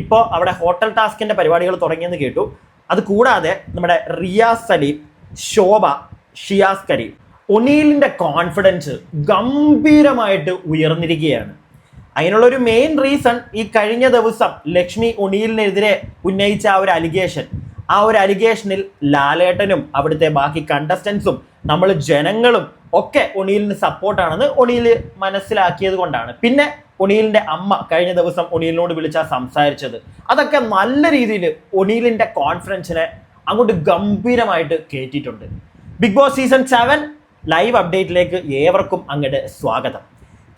ഇപ്പോൾ അവിടെ ഹോട്ടൽ ടാസ്കിന്റെ പരിപാടികൾ തുടങ്ങിയെന്ന് കേട്ടു. അത് കൂടാതെ നമ്മുടെ റിയാസ് സലീം ശോഭ ഷിയാസ് കരീം ഒനീലിന്റെ കോൺഫിഡൻസ് ഗംഭീരമായിട്ട് ഉയർന്നിരിക്കുകയാണ്. അതിനുള്ളൊരു മെയിൻ റീസൺ ഈ കഴിഞ്ഞ ദിവസം ലക്ഷ്മി ഒനീലിനെതിരെ ഉന്നയിച്ച ആ ഒരു അലിഗേഷൻ ആ ഒരു അലിഗേഷനിൽ ലാലേട്ടനും അവിടുത്തെ ബാക്കി കണ്ടസ്റ്റൻസും നമ്മൾ ജനങ്ങളും ഒക്കെ ഒണീലിന് സപ്പോർട്ടാണെന്ന് ഒണിയിൽ മനസ്സിലാക്കിയത് കൊണ്ടാണ്. പിന്നെ ഒണീലിന്റെ അമ്മ കഴിഞ്ഞ ദിവസം ഒണീലിനോട് വിളിച്ചാൽ സംസാരിച്ചത്. അതൊക്കെ നല്ല രീതിയിൽ ഒണീലിന്റെ കോൺഫിഡൻസിനെ അങ്ങോട്ട് ഗംഭീരമായിട്ട് കയറ്റിയിട്ടുണ്ട് Big Boss season seven live അപ്ഡേറ്റിലേക്ക് ഏവർക്കും അങ്ങോട്ട് സ്വാഗതം.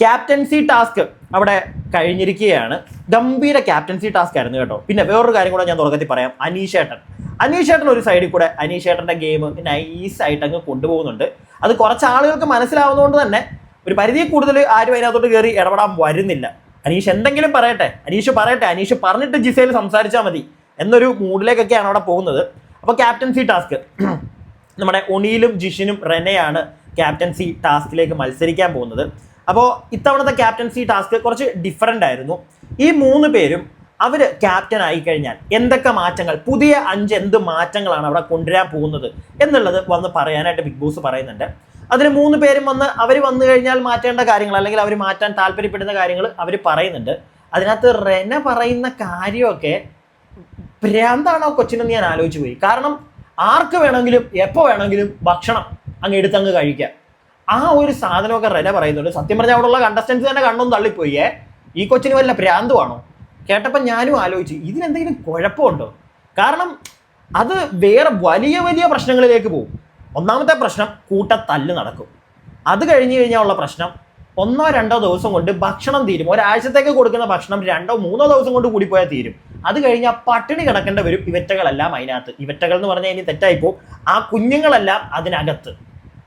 ക്യാപ്റ്റൻസി ടാസ്ക് അവിടെ കഴിഞ്ഞിരിക്കുകയാണ്. ഗംഭീര ക്യാപ്റ്റൻസി ടാസ്ക് ആയിരുന്നു കേട്ടോ. പിന്നെ വേറൊരു കാര്യം കൂടെ ഞാൻ തുടക്കത്തിൽ പറയാം. അനീഷേട്ടൻ. അനീഷേട്ടൻ ഒരു സൈഡിൽ കൂടെ അനീഷേട്ടന്റെ ഗെയിം നൈസ് ആയിട്ട് അങ്ങ് കൊണ്ടുപോകുന്നുണ്ട്. അത് കുറച്ച് ആളുകൾക്ക് മനസ്സിലാവുന്നതുകൊണ്ട് തന്നെ ഒരു പരിധി കൂടുതൽ ആരും അതിനകത്തോട്ട് കയറി ഇടപെടാൻ വരുന്നില്ല. അനീഷ് എന്തെങ്കിലും പറയട്ടെ. അനീഷ് പറയട്ടെ. അനീഷ് പറഞ്ഞിട്ട് ജിസയിൽ സംസാരിച്ചാൽ മതി എന്നൊരു മൂഡിലേക്കൊക്കെയാണ് അവിടെ പോകുന്നത്. അപ്പോൾ ക്യാപ്റ്റൻസി ടാസ്ക്. നമ്മുടെ ഒണിയിലും ജിഷിനും റെനയാണ് ക്യാപ്റ്റൻസി ടാസ്കിലേക്ക് മത്സരിക്കാൻ പോകുന്നത്. അപ്പോൾ ഇത്തവണത്തെ ക്യാപ്റ്റൻസി ടാസ്ക് കുറച്ച് ഡിഫറന്റ് ആയിരുന്നു. ഈ മൂന്ന് പേരും അവർ ക്യാപ്റ്റൻ ആയി കഴിഞ്ഞാൽ എന്തൊക്കെ മാറ്റങ്ങൾ പുതിയ അഞ്ച് എന്ത് മാറ്റങ്ങളാണ് അവിടെ കൊണ്ടുവരാൻ പോകുന്നത് എന്നുള്ളത് വന്ന് പറയാനായിട്ട് ബിഗ് ബോസ് പറയുന്നുണ്ട്. അതിന് മൂന്ന് പേരും വന്ന് അവർ വന്നു കഴിഞ്ഞാൽ മാറ്റേണ്ട കാര്യങ്ങൾ അല്ലെങ്കിൽ അവർ മാറ്റാൻ താല്പര്യപ്പെടുന്ന കാര്യങ്ങൾ അവർ പറയുന്നുണ്ട്. അതിനകത്ത് റെന പറയുന്ന കാര്യമൊക്കെ ഭ്രാന്താണോ കൊച്ചിനെന്ന് ഞാൻ ആലോചിച്ച് പോയി. കാരണം ആർക്ക് വേണമെങ്കിലും എപ്പോൾ വേണമെങ്കിലും ഭക്ഷണം അങ്ങ് എടുത്തങ്ങ് കഴിക്കാം. ആ ഒരു സാധനമൊക്കെ റെന പറയുന്നുണ്ട്. സത്യം പറഞ്ഞാൽ അവിടെയുള്ള കണ്ടസ്റ്റൻസ് തന്നെ കണ്ണും തള്ളിപ്പോയേ. ഈ കൊച്ചിന് വല്ല ഭ്രാന്തുവാണോ? കേട്ടപ്പോൾ ഞാനും ആലോചിച്ചു ഇതിനെന്തെങ്കിലും കുഴപ്പമുണ്ടോ? കാരണം അത് വേറെ വലിയ വലിയ പ്രശ്നങ്ങളിലേക്ക് പോകും. ഒന്നാമത്തെ പ്രശ്നം കൂട്ടത്തല്ല് നടക്കും. അത് കഴിഞ്ഞു കഴിഞ്ഞാൽ ഉള്ള പ്രശ്നം ഒന്നോ രണ്ടോ ദിവസം കൊണ്ട് ഭക്ഷണം തീരും. ഒരാഴ്ചത്തേക്ക് കൊടുക്കുന്ന ഭക്ഷണം രണ്ടോ മൂന്നോ ദിവസം കൊണ്ട് കൂടിപ്പോയാൽ തീരും. അത് കഴിഞ്ഞാൽ പട്ടിണി കിടക്കേണ്ട വരും ഇവറ്റകളെല്ലാം അതിനകത്ത്. ഇവറ്റകൾ എന്ന് പറഞ്ഞാൽ ഇനി തെറ്റായിപ്പോ ആ കുഞ്ഞുങ്ങളെല്ലാം അതിനകത്ത്.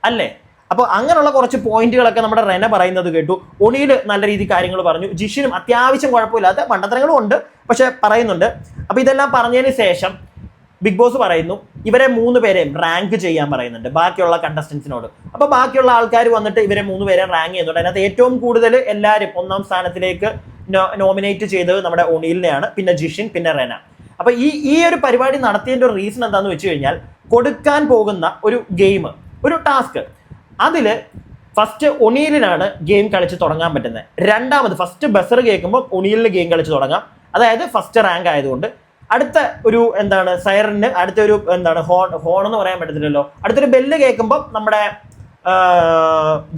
അല്ലേ? അപ്പോൾ അങ്ങനെയുള്ള കുറച്ച് പോയിന്റുകളൊക്കെ നമ്മുടെ റെന പറയുന്നത് കേട്ടു. ഒണിയിൽ നല്ല രീതി കാര്യങ്ങൾ പറഞ്ഞു. ജിഷിനും അത്യാവശ്യം കുഴപ്പമില്ലാത്ത മണ്ടത്തരങ്ങളും ഉണ്ട്. പക്ഷെ പറയുന്നുണ്ട്. അപ്പോൾ ഇതെല്ലാം പറഞ്ഞതിന് ശേഷം ബിഗ് ബോസ് പറയുന്നു ഇവരെ മൂന്ന് പേരെയും റാങ്ക് ചെയ്യാൻ പറയുന്നുണ്ട് ബാക്കിയുള്ള കണ്ടസ്റ്റൻസിനോട് അപ്പോൾ ബാക്കിയുള്ള ആൾക്കാർ വന്നിട്ട് ഇവരെ മൂന്ന് പേരെ റാങ്ക് ചെയ്യുന്നുണ്ട്. അതിനകത്ത് ഏറ്റവും കൂടുതൽ എല്ലാവരും ഒന്നാം സ്ഥാനത്തിലേക്ക് നോമിനേറ്റ് ചെയ്തത് നമ്മുടെ ഒണീലിനെയാണ് പിന്നെ ജിഷിൻ പിന്നെ റെന. അപ്പോൾ ഈ ഈ ഒരു പരിപാടി നടത്തിയതിന്റെ ഒരു റീസൺ എന്താണെന്ന് വെച്ച് കഴിഞ്ഞാൽ കൊടുക്കാൻ പോകുന്ന ഒരു ഗെയിം ഒരു ടാസ്ക് അതിൽ ഫസ്റ്റ് ഒണീലിനാണ് ഗെയിം കളിച്ച് തുടങ്ങാൻ പറ്റുന്നത്. രണ്ടാമത് ഫസ്റ്റ് ബസർ കേൾക്കുമ്പോൾ ഒണീലിന് ഗെയിം കളിച്ച് തുടങ്ങാം. അതായത് ഫസ്റ്റ് റാങ്ക് ആയതുകൊണ്ട് അടുത്ത ഒരു എന്താണ് സൈറന് അടുത്ത ഒരു എന്താണ് ഹോൺ ഹോൺ എന്ന് പറയാൻ പറ്റത്തില്ലല്ലോ. അടുത്തൊരു ബെല്ല് കേൾക്കുമ്പോൾ നമ്മുടെ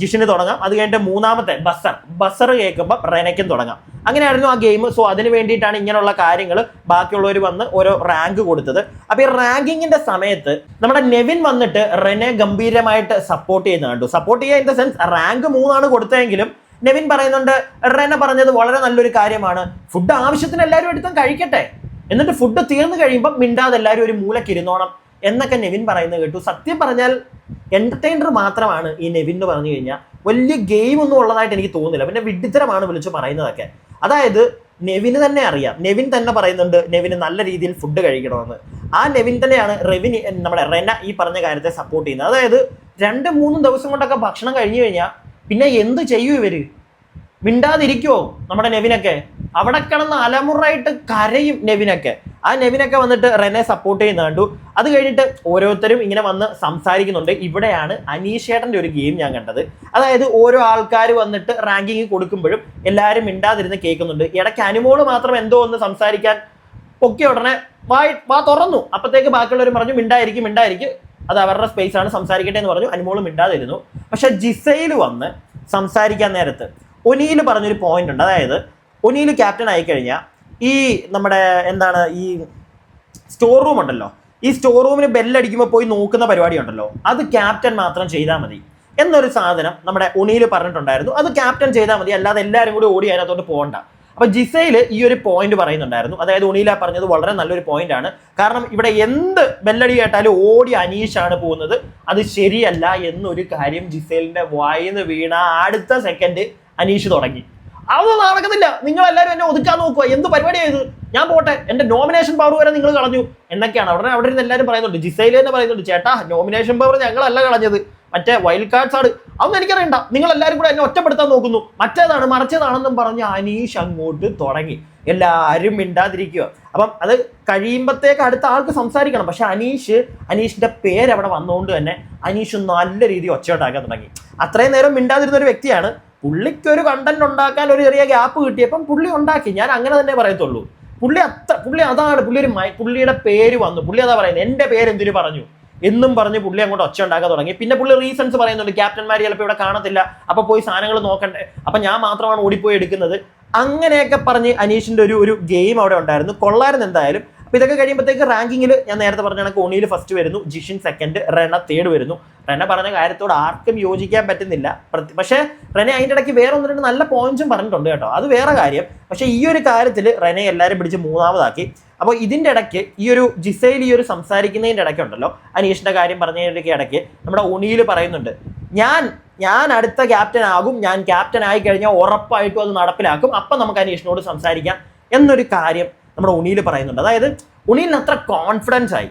ജിഷിന് തുടങ്ങാം. അത് കഴിഞ്ഞിട്ട് മൂന്നാമത്തെ ബസർ ബസർ കേൾക്കുമ്പോൾ റെനയ്ക്കും തുടങ്ങാം. അങ്ങനെയായിരുന്നു ആ ഗെയിം സോ അതിന് വേണ്ടിയിട്ടാണ് ഇങ്ങനെയുള്ള കാര്യങ്ങൾ ബാക്കിയുള്ളവർ വന്ന് ഓരോ റാങ്ക് കൊടുത്തത്. അപ്പോൾ ഈ റാങ്കിങ്ങിന്റെ സമയത്ത് നമ്മുടെ നെവിൻ വന്നിട്ട് റെനെ ഗംഭീരമായിട്ട് സപ്പോർട്ട് ചെയ്യുന്ന കണ്ടു. സപ്പോർട്ട് ചെയ്യുക ഇൻ ദ സെൻസ് റാങ്ക് മൂന്നാണ് കൊടുത്തതെങ്കിലും നെവിൻ പറയുന്നുണ്ട് റെന പറഞ്ഞത് വളരെ നല്ലൊരു കാര്യമാണ്. ഫുഡ് ആവശ്യത്തിന് എല്ലാവരും എടുത്തും കഴിക്കട്ടെ. എന്നിട്ട് ഫുഡ് തീർന്നു കഴിയുമ്പോൾ മിണ്ടാതെ എല്ലാവരും ഒരു മൂലക്കിരുന്നോണം എന്നൊക്കെ നെവിൻ പറയുന്നത് കേട്ടു. സത്യം പറഞ്ഞാൽ എന്റർടൈനർ മാത്രമാണ് ഈ നെവിൻ എന്ന് പറഞ്ഞു കഴിഞ്ഞാൽ. വലിയ ഗെയിം ഒന്നും ഉള്ളതായിട്ട് എനിക്ക് തോന്നുന്നില്ല. പിന്നെ വിഡിത്തരമാണ് വിളിച്ച് പറയുന്നതൊക്കെ. അതായത് നെവിന് തന്നെ അറിയാം. നെവിൻ തന്നെ പറയുന്നുണ്ട് നെവിന് നല്ല രീതിയിൽ ഫുഡ് കഴിക്കണമെന്ന്. ആ നെവിൻ തന്നെയാണ് റെവിന് നമ്മുടെ റെന ഈ പറഞ്ഞ കാര്യത്തെ സപ്പോർട്ട് ചെയ്യുന്നത്. അതായത് രണ്ട് മൂന്നും ദിവസം കൊണ്ടൊക്കെ ഭക്ഷണം കഴിഞ്ഞു കഴിഞ്ഞാൽ പിന്നെ എന്ത് ചെയ്യും ഇവർ? മിണ്ടാതിരിക്കുവോ നമ്മുടെ നെവിനൊക്കെ? അവിടെ കിടന്ന് അലമുറായിട്ട് കരയും നെവിനൊക്കെ. ആ നെവിനൊക്കെ വന്നിട്ട് റെനെ സപ്പോർട്ട് ചെയ്യുന്ന കണ്ടു. അത് കഴിഞ്ഞിട്ട് ഓരോരുത്തരും ഇങ്ങനെ വന്ന് സംസാരിക്കുന്നുണ്ട്. ഇവിടെയാണ് അനീഷേട്ടന്റെ ഒരു ഗെയിം ഞാൻ കണ്ടത്. അതായത് ഓരോ ആൾക്കാർ വന്നിട്ട് റാങ്കിങ് കൊടുക്കുമ്പോഴും എല്ലാവരും മിണ്ടാതിരുന്ന് കേൾക്കുന്നുണ്ട്. ഇടയ്ക്ക് അനുമോൾ മാത്രം എന്തോ ഒന്ന് സംസാരിക്കാൻ പൊക്കിയ ഉടനെ വായി വാ തുറന്നു. അപ്പത്തേക്ക് ബാക്കിയുള്ളവർ പറഞ്ഞു മിണ്ടായിരിക്കും മിണ്ടായിരിക്കും. അത് അവരുടെ സ്പേസ് ആണ്. സംസാരിക്കട്ടെ എന്ന് പറഞ്ഞു. അനുമോൾ മിണ്ടാതിരുന്നു. പക്ഷെ ജിസയിൽ വന്ന് സംസാരിക്കാൻ നേരത്ത് ഒനീൽ പറഞ്ഞൊരു പോയിന്റ് ഉണ്ട്. അതായത് ഒനീൽ ക്യാപ്റ്റൻ ആയിക്കഴിഞ്ഞാൽ ഈ നമ്മുടെ എന്താണ് ഈ സ്റ്റോർ റൂം ഉണ്ടല്ലോ. ഈ സ്റ്റോർ റൂമിന് ബെല്ലടിക്കുമ്പോൾ പോയി നോക്കുന്ന പരിപാടി ഉണ്ടല്ലോ. അത് ക്യാപ്റ്റൻ മാത്രം ചെയ്താൽ മതി. എന്നൊരു സാധനം നമ്മുടെ ഒണിയിൽ പറഞ്ഞിട്ടുണ്ടായിരുന്നു. അത് ക്യാപ്റ്റൻ ചെയ്താൽ മതി. അല്ലാതെ എല്ലാവരും കൂടി ഓടി അതിനകത്തോട്ട് പോകണ്ട. അപ്പൊ ജിസയിൽ ഈ ഒരു പോയിന്റ് പറയുന്നുണ്ടായിരുന്നു. അതായത് ഉണിയില പറഞ്ഞത് വളരെ നല്ലൊരു പോയിന്റ് ആണ്. കാരണം ഇവിടെ എന്ത് ബെല്ലടി കേട്ടാലും ഓടി അനീഷാണ് പോകുന്നത്. അത് ശരിയല്ല എന്നൊരു കാര്യം ജിസേലിന്റെ വായിന്ന് വീണ അടുത്ത സെക്കൻഡ് അനീഷ് തുടങ്ങി. അതൊന്നും നടക്കുന്നില്ല. നിങ്ങൾ എല്ലാവരും എന്നെ ഒതുക്കാൻ നോക്കുക. എന്ത് പരിപാടിയായത് ഞാൻ പോട്ടെ. എന്റെ നോമിനേഷൻ പവർ വരെ നിങ്ങൾ കളഞ്ഞു. എന്നൊക്കെയാണ്. അവിടെ അവിടെ ഇരുന്ന് എല്ലാവരും പറയുന്നുണ്ട്. ജിസൈൽ തന്നെ പറയുന്നുണ്ട്. ചേട്ടാ നോമിനേഷൻ പവർ ഞങ്ങളല്ല കളഞ്ഞത്. മറ്റേ വൈൽഡ് കാർഡ്സ് ആണ്. അതൊന്നും എനിക്കറിയണ്ട. നിങ്ങൾ എല്ലാവരും കൂടെ എന്നെ ഒറ്റപ്പെടുത്താൻ നോക്കുന്നു. മറ്റേതാണ് മറിച്ചതാണെന്നും പറഞ്ഞ് അനീഷ് അങ്ങോട്ട് തുടങ്ങി. എല്ലാവരും മിണ്ടാതിരിക്കുക. അപ്പം അത് കഴിയുമ്പോഴത്തേക്ക് അടുത്ത ആൾക്ക് സംസാരിക്കണം. പക്ഷെ അനീഷ് അനീഷിന്റെ പേര് അവിടെ വന്നുകൊണ്ട് തന്നെ അനീഷ് നല്ല രീതിയിൽ ഒച്ചയോട്ടാക്കാൻ തുടങ്ങി. അത്രയും നേരം മിണ്ടാതിരുന്ന ഒരു വ്യക്തിയാണ് പുള്ളിക്ക് ഒരു കണ്ടന്റ് ഉണ്ടാക്കാൻ ഒരു ചെറിയ ഗ്യാപ്പ് കിട്ടിയപ്പം പുള്ളി ഉണ്ടാക്കി. ഞാൻ അങ്ങനെ തന്നെ പറയത്തുള്ളൂ. പുള്ളി അത്ര പുള്ളി അതാണ് പുള്ളി ഒരു പുള്ളിയുടെ പേര് വന്നു. പുള്ളി അതാ പറയുന്നത് എന്റെ പേര് എന്തിനു പറഞ്ഞു? എന്നും പറഞ്ഞ് പുള്ളി അങ്ങോട്ട് ഒച്ച ഉണ്ടാക്കാൻ തുടങ്ങി. പിന്നെ പുള്ളി റീസൺസ് പറയുന്നുണ്ട്. ക്യാപ്റ്റന്മാർ ചിലപ്പോൾ ഇവിടെ കാണത്തില്ല. അപ്പൊ പോയി സാധനങ്ങൾ നോക്കണ്ടേ. അപ്പൊ ഞാൻ മാത്രമാണ് ഓടിപ്പോയി എടുക്കുന്നത്. അങ്ങനെയൊക്കെ പറഞ്ഞ് അനീഷിന്റെ ഒരു ഒരു ഗെയിം അവിടെ ഉണ്ടായിരുന്നു. കൊള്ളായിരുന്നു എന്തായാലും. അപ്പൊ ഇതൊക്കെ കഴിയുമ്പോഴത്തേക്ക് റാങ്കിങ്ങിൽ ഞാൻ നേരത്തെ പറഞ്ഞ കണക്ക് ഒണിയിൽ ഫസ്റ്റ് വരുന്നു ജിഷിൻ സെക്കൻഡ് റെന തേർഡ് വരുന്നു. റെന പറഞ്ഞ കാര്യത്തോട് ആർക്കും യോജിക്കാൻ പറ്റുന്നില്ല. പക്ഷേ റെനെ അതിന്റെ ഇടയ്ക്ക് വേറെ ഒന്ന് രണ്ട് നല്ല പോയിന്റ്സും പറഞ്ഞിട്ടുണ്ട് കേട്ടോ. അത് വേറെ കാര്യം. പക്ഷേ ഈ ഒരു കാര്യത്തിൽ റെനെ എല്ലാവരും പിടിച്ച് മൂന്നാമതാക്കി. അപ്പോൾ ഇതിന്റെ ഇടയ്ക്ക് ഈ ഒരു ജിസയിൽ ഈ ഒരു സംസാരിക്കുന്നതിന്റെ ഇടയ്ക്കുണ്ടല്ലോ അനീഷിന്റെ കാര്യം പറഞ്ഞതിന്റെ ഇടയ്ക്ക് നമ്മുടെ ഒണിയിൽ പറയുന്നുണ്ട്. ഞാൻ ഞാൻ അടുത്ത ക്യാപ്റ്റൻ ആകും. ഞാൻ ക്യാപ്റ്റൻ ആയി കഴിഞ്ഞാൽ ഉറപ്പായിട്ടും അത് നടപ്പിലാക്കും. അപ്പം നമുക്ക് അനീഷിനോട് സംസാരിക്കാം. എന്നൊരു കാര്യം നമ്മുടെ ഉണിയിൽ പറയുന്നുണ്ട്. അതായത് ഉണിയിൽ അത്ര കോൺഫിഡൻസ് ആയി.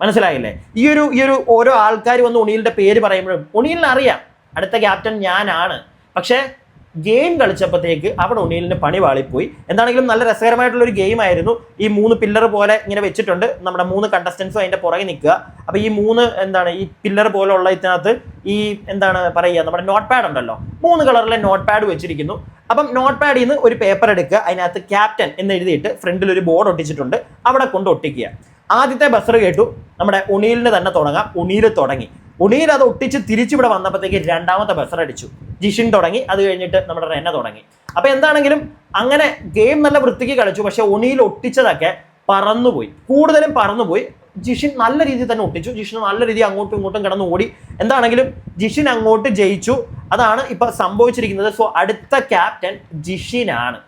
മനസ്സിലായില്ലേ? ഈ ഒരു ഈ ഒരു ഓരോ ആൾക്കാർ വന്ന് ഉണിയിലിന്റെ പേര് പറയുമ്പോഴും ഉണീലിന് അറിയാം. അടുത്ത ക്യാപ്റ്റൻ ഞാനാണ്. പക്ഷേ ഗെയിം കളിച്ചപ്പോഴത്തേക്ക് അവിടെ ഉണ്ണിയിലിന് പണി വാളിപ്പോയി. എന്താണെങ്കിലും നല്ല രസകരമായിട്ടുള്ള ഒരു ഗെയിം ആയിരുന്നു. ഈ മൂന്ന് പില്ലർ പോലെ ഇങ്ങനെ വെച്ചിട്ടുണ്ട്. നമ്മുടെ മൂന്ന് കണ്ടസ്റ്റൻസും അതിന്റെ പുറകെ നിൽക്കുക. അപ്പോൾ ഈ മൂന്ന് എന്താണ് ഈ പില്ലർ പോലുള്ള ഇതിനകത്ത് ഈ എന്താണ് പറയുക നമ്മുടെ നോട്ട് പാഡ് ഉണ്ടല്ലോ. മൂന്ന് കളറിലെ നോട്ട് പാഡ് വെച്ചിരിക്കുന്നു. അപ്പം നോട്ട് പാഡിൽ നിന്ന് ഒരു പേപ്പർ എടുക്കുക. അതിനകത്ത് ക്യാപ്റ്റൻ എന്ന് എഴുതിയിട്ട് ഫ്രണ്ടിൽ ഒരു ബോർഡ് ഒട്ടിച്ചിട്ടുണ്ട്. അവിടെ കൊണ്ട് ഒട്ടിക്കുക. ആദ്യത്തെ ബസർ കേട്ടു. നമ്മുടെ ഉണിയിലിന് തന്നെ തുടങ്ങാം. ഉണിയിൽ തുടങ്ങി. ഉണിയിൽ അത് ഒട്ടിച്ച് തിരിച്ചിവിടെ വന്നപ്പോഴത്തേക്ക് രണ്ടാമത്തെ ബസർ അടിച്ചു. ജിഷിൻ തുടങ്ങി. അത് കഴിഞ്ഞിട്ട് നമ്മുടെ റെന തുടങ്ങി. അപ്പൊ എന്താണെങ്കിലും അങ്ങനെ ഗെയിം നല്ല വൃത്തിക്ക് കളിച്ചു. പക്ഷെ ഉണിയിൽ ഒട്ടിച്ചതൊക്കെ പറന്നുപോയി. കൂടുതലും പറന്നുപോയി. ജിഷിൻ നല്ല രീതിയിൽ തന്നെ ഒട്ടിച്ചു. ജിഷിൻ നല്ല രീതിയിൽ അങ്ങോട്ടും ഇങ്ങോട്ടും കിടന്ന് ഓടി. എന്താണെങ്കിലും ജിഷിൻ അങ്ങോട്ട് ജയിച്ചു. അതാണ് ഇപ്പൊ സംഭവിച്ചിരിക്കുന്നത്. സോ അടുത്ത ക്യാപ്റ്റൻ ജിഷിനാണ്.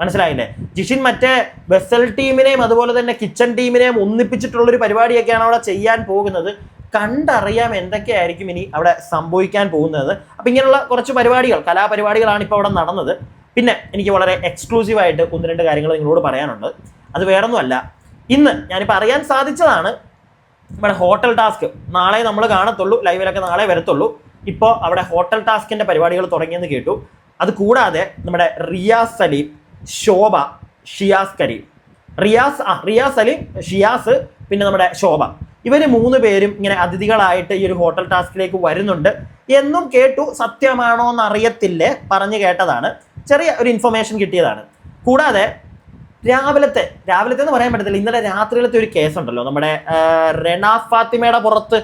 മനസ്സിലായില്ലേ? ജിഷിൻ മറ്റേ വെസൽ ടീമിനെയും അതുപോലെ തന്നെ കിച്ചൺ ടീമിനെയും ഒന്നിപ്പിച്ചിട്ടുള്ള ഒരു പരിപാടിയൊക്കെയാണ് അവിടെ ചെയ്യാൻ പോകുന്നത്. കണ്ടറിയാം എന്തൊക്കെയായിരിക്കും ഇനി അവിടെ സംഭവിക്കാൻ പോകുന്നത്. അപ്പൊ ഇങ്ങനെയുള്ള കുറച്ച് പരിപാടികൾ കലാപരിപാടികളാണ് ഇപ്പോൾ അവിടെ നടന്നത്. പിന്നെ എനിക്ക് വളരെ എക്സ്ക്ലൂസീവായിട്ട് ഒന്ന് രണ്ട് കാര്യങ്ങൾ നിങ്ങളോട് പറയാനുണ്ട്. അത് വേറൊന്നുമല്ല. ഇന്ന് ഞാനിപ്പോൾ അറിയാൻ സാധിച്ചതാണ് നമ്മുടെ ഹോട്ടൽ ടാസ്ക് നാളെ നമ്മൾ കാണത്തുള്ളൂ ലൈവിലൊക്കെ നാളെ വരത്തുള്ളൂ. ഇപ്പോൾ അവിടെ ഹോട്ടൽ ടാസ്കിന്റെ പരിപാടികൾ തുടങ്ങിയെന്ന് കേട്ടു. അത് കൂടാതെ നമ്മുടെ റിയാസ് സലീം ശോഭ ഷിയാസ് കരീം. റിയാസ് ആ റിയാസ് സലീം ഷിയാസ് പിന്നെ നമ്മുടെ ശോഭ. ഇവർ മൂന്ന് പേരും ഇങ്ങനെ അതിഥികളായിട്ട് ഈ ഒരു ഹോട്ടൽ ടാസ്കിലേക്ക് വരുന്നുണ്ട്. എന്നും കേട്ടു സത്യമാണോ എന്ന് അറിയത്തില്ലേ പറഞ്ഞു കേട്ടതാണ്. ചെറിയ ഒരു ഇൻഫർമേഷൻ കിട്ടിയതാണ്. കൂടാതെ രാവിലത്തെ രാവിലത്തെ എന്ന് പറയാൻ പറ്റത്തില്ല ഇന്നലെ രാത്രിയിലത്തെ ഒരു കേസ് ഉണ്ടല്ലോ. നമ്മുടെ ആ, ഫാത്തിമയുടെ പുറത്ത്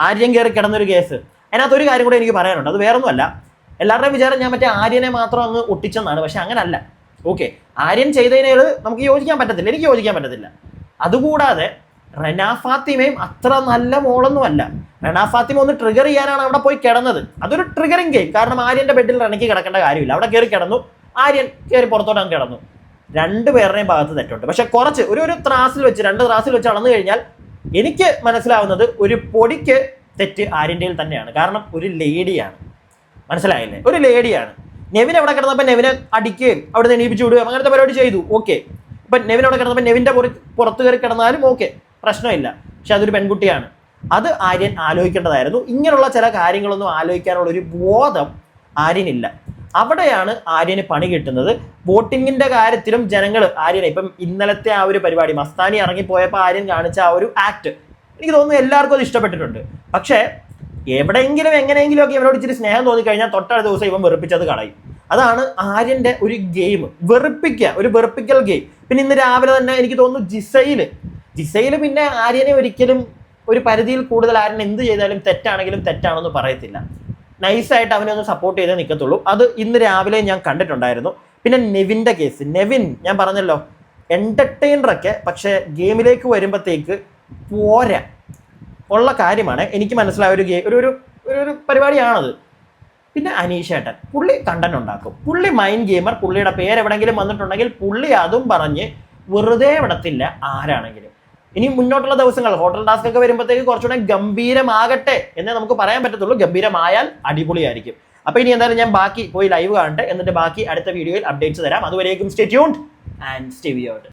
ആര്യം കയറി കിടന്നൊരു കേസ് അതിനകത്ത് ഒരു കാര്യം കൂടെ എനിക്ക് പറയാനുണ്ട്. അത് വേറൊന്നുമല്ല. എല്ലാവരുടെയും വിചാരം ഞാൻ മറ്റേ ആര്യനെ മാത്രം അങ്ങ് ഒട്ടിച്ചെന്നാണ്. പക്ഷെ അങ്ങനല്ല. ഓക്കെ. ആര്യൻ ചെയ്തതിനേൽ നമുക്ക് യോജിക്കാൻ പറ്റത്തില്ല. എനിക്ക് യോജിക്കാൻ പറ്റത്തില്ല. അതുകൂടാതെ റെന ഫാത്തിമയും അത്ര നല്ല മോളൊന്നുമല്ല. റെന ഫാത്തിമ ഒന്ന് ട്രിഗർ ചെയ്യാനാണ് അവിടെ പോയി കിടന്നത്. അതൊരു ട്രിഗറിങ് ഗെയിം കാരണം ആര്യന്റെ ബെഡിൽ റെനയ്ക്ക് കിടക്കേണ്ട കാര്യമില്ല. അവിടെ കയറി കിടന്നു. ആര്യൻ കയറി പുറത്തോട്ട് കിടന്നു. രണ്ടുപേരുടെയും ഭാഗത്ത് തെറ്റുണ്ട്. പക്ഷെ കുറച്ച് ഒരു ഒരു ത്രാസിൽ വെച്ച് രണ്ട് ത്രാസിൽ വെച്ച് അളന്നു കഴിഞ്ഞാൽ എനിക്ക് മനസ്സിലാവുന്നത് ഒരു പൊടിക്ക് തെറ്റ് ആര്യന്റെയിൽ തന്നെയാണ്. കാരണം ഒരു ലേഡിയാണ്. മനസ്സിലായില്ലേ? ഒരു ലേഡിയാണ്. നെവിൻ അവിടെ കിടന്നപ്പോൾ നെവിനെ അടിക്കുകയും അവിടെ നിന്ന് എണീപ്പിച്ചു വിടുകയും അങ്ങനത്തെ പരിപാടി ചെയ്തു. ഓക്കെ. ഇപ്പം നെവിൻ അവിടെ കിടന്നപ്പോൾ നെവിന്റെ പുറ- പുറത്ത് കയറി കിടന്നാലും ഓക്കെ. പ്രശ്നമില്ല. പക്ഷെ അതൊരു പെൺകുട്ടിയാണ്. അത് ആര്യൻ ആലോചിക്കേണ്ടതായിരുന്നു. ഇങ്ങനെയുള്ള ചില കാര്യങ്ങളൊന്നും ആലോചിക്കാനുള്ള ഒരു ബോധം ആര്യനില്ല. അവിടെയാണ് ആര്യന് പണി കിട്ടുന്നത്. വോട്ടിങ്ങിന്റെ കാര്യത്തിലും ജനങ്ങൾ ആര്യനെ ഇപ്പം ഇന്നലത്തെ ആ ഒരു പരിപാടി മസ്താനി ഇറങ്ങിപ്പോയപ്പോൾ ആര്യൻ കാണിച്ച ആ ഒരു ആക്ട് എനിക്ക് തോന്നുന്നു എല്ലാവർക്കും അത് ഇഷ്ടപ്പെട്ടിട്ടുണ്ട്. പക്ഷേ എവിടെയെങ്കിലും എങ്ങനെയെങ്കിലും ഒക്കെ ഇവനോട് ഇച്ചിരി സ്നേഹം തോന്നിക്കഴിഞ്ഞാൽ തൊട്ടടുത്ത ദിവസം ഇവൻ വെറുപ്പിച്ചത് കളയും. അതാണ് ആര്യന്റെ ഒരു ഗെയിം വെറുപ്പിക്കുക ഒരു വെറുപ്പിക്കൽ ഗെയിം പിന്നെ ഇന്ന് രാവിലെ തന്നെ എനിക്ക് തോന്നുന്നു ജിസയിൽ ജിസയിൽ പിന്നെ ആര്യനെ ഒരിക്കലും ഒരു പരിധിയിൽ കൂടുതൽ ആര്യൻ എന്ത് ചെയ്താലും തെറ്റാണെങ്കിലും തെറ്റാണെന്ന് പറയത്തില്ല. നൈസായിട്ട് അവനെ ഒന്ന് സപ്പോർട്ട് ചെയ്തേ നിൽക്കത്തുള്ളൂ അത് ഇന്ന് രാവിലെ ഞാൻ കണ്ടിട്ടുണ്ടായിരുന്നു. പിന്നെ നെവിന്റെ കേസ് നെവിൻ ഞാൻ പറഞ്ഞല്ലോ എന്റർടൈനറൊക്കെ പക്ഷേ ഗെയിമിലേക്ക് വരുമ്പോഴത്തേക്ക് പോരാ. ഉള്ള കാര്യമാണ്. എനിക്ക് മനസ്സിലായ ഒരു ഗെയിം ഒരു ഒരു ഒരു ഒരു പരിപാടിയാണത്. പിന്നെ അനീഷേട്ടൻ. പുള്ളി കണ്ടന്റ് ഉണ്ടാക്കും. പുള്ളി മൈൻഡ് ഗെയിമർ പുള്ളിയുടെ പേര് എവിടെങ്കിലും വന്നിട്ടുണ്ടെങ്കിൽ പുള്ളി അതും പറഞ്ഞ് വെറുതെ വിടത്തില്ല ആരാണെങ്കിലും. ഇനി മുന്നോട്ടുള്ള ദിവസങ്ങൾ ഹോട്ടൽ ടാസ്ക് ഒക്കെ വരുമ്പോഴത്തേക്ക് കുറച്ചുകൂടെ ഗംഭീരമാകട്ടെ എന്നേ നമുക്ക് പറയാൻ പറ്റത്തുള്ളൂ. ഗംഭീരമായാൽ അടിപൊളിയായിരിക്കും. അപ്പൊ ഇനി എന്തായാലും ഞാൻ ബാക്കി പോയി ലൈവ് കാണട്ടെ. എന്നിട്ട് ബാക്കി അടുത്ത വീഡിയോയിൽ അപ്ഡേറ്റ്സ് തരാം. അതുവരേക്കും സ്റ്റേ ട്യൂൺഡ് ആൻഡ് സ്റ്റേ വിയോട്ട്